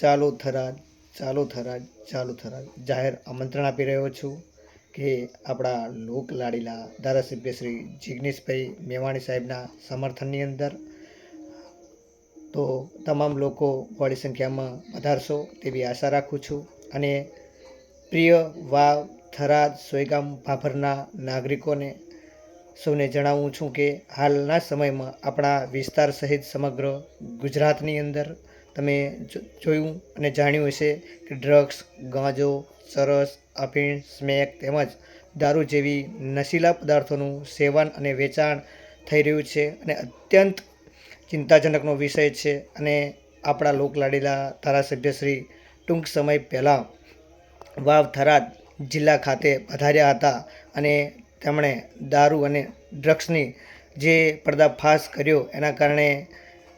ચાલુ થરાદ ચાલુ થરાદ ચાલુ થરાદ. જાહેર આમંત્રણ આપી રહ્યો છું કે આપણા લોક લાડીલા ધારાસભ્ય શ્રી જિગ્નેશભાઈ મેવાણી સાહેબના સમર્થનની અંદર તો તમામ લોકો વળી સંખ્યામાં વધારશો તેવી આશા રાખું છું. અને પ્રિય વાવ, થરાદ, સોયગામ ભાભરના નાગરિકોને સૌને જણાવું છું કે હાલના સમયમાં આપણા વિસ્તાર સહિત સમગ્ર ગુજરાતની અંદર તમે જોયું અને જાણ્યું હશે કે ડ્રગ્સ ગાંજો ચરસ અફીણ સ્મેક તેમજ દારૂ જેવી નશીલા પદાર્થોનું સેવન અને વેચાણ થઈ રહ્યું છે અને અત્યંત ચિંતાજનકનો વિષય છે અને આપણા લોકલાડીલા ધારાસભ્યશ્રી ટૂંક સમય પહેલાં વાવ થરાદ જિલ્લા ખાતે પધાર્યા હતા અને તેમણે દારૂ અને ડ્રગ્સની જે પર્દાફાશ કર્યો એના કારણે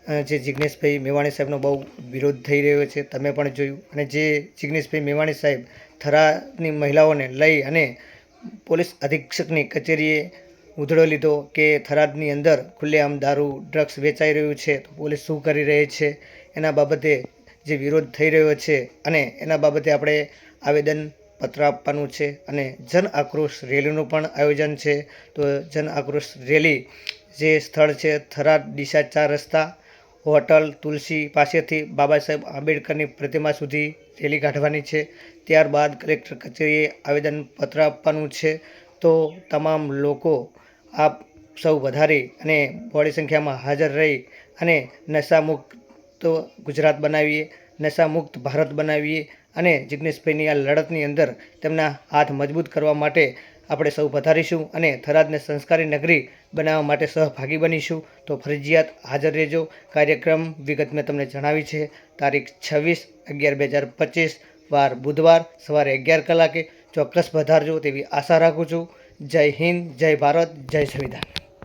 જે જિગ્નેશભાઈ મેવાણી સાહેબનો બહુ વિરોધ થઈ રહ્યો છે, તમે પણ જોયું. અને જે જિગ્નેશભાઈ મેવાણી સાહેબ થરાની મહિલાઓને લઈ અને પોલીસ અધિક્ષકની કચેરીએ ઉધડો લીધો કે થરાદની અંદર ખુલ્લેઆમ દારૂ, ડ્રગ્સ વેચાઈ રહ્યું છે, તો પોલીસ શું કરી રહી છે, એના બાબતે જે વિરોધ થઈ રહ્યો છે અને એના બાબતે આપણે આવેદન પત્ર આપવાનું છે અને જન આક્રોશ રેલીનું પણ આયોજન છે. તો જન આક્રોશ રેલી જે સ્થળ છે, થરાદ ડીસા ચાર રસ્તા હોટલ તુલસી પાસેથી બાબા સાહેબ આંબેડકરની પ્રતિમા સુધી રેલી કાઢવાની છે. ત્યારબાદ કલેક્ટર કચેરીએ આવેદનપત્ર આપવાનું છે. તો તમામ લોકો આપ સૌ વધારે અને બહોળી સંખ્યામાં હાજર રહી અને નશામુક્ત ગુજરાત બનાવીએ, નશામુક્ત ભારત બનાવીએ અને જિગ્નેશભાઈની આ લડતની અંદર તેમના હાથ મજબૂત કરવા માટે આપણે સૌ પધારીશું અને થરાદને સંસ્કારી નગરી બનાવવા માટે સહભાગી બનીશું. તો ફરજિયાત હાજર રહેજો. કાર્યક્રમ વિગત મેં તમને જણાવી છે. તારીખ છવ્વીસ અગિયાર બે હજાર પચીસ, વાર બુધવાર સવારે અગિયાર કલાકે ચોક્કસ પધારજો તેવી આશા રાખું છું. જય હિન્દ, જય ભારત, જય સંવિધાન.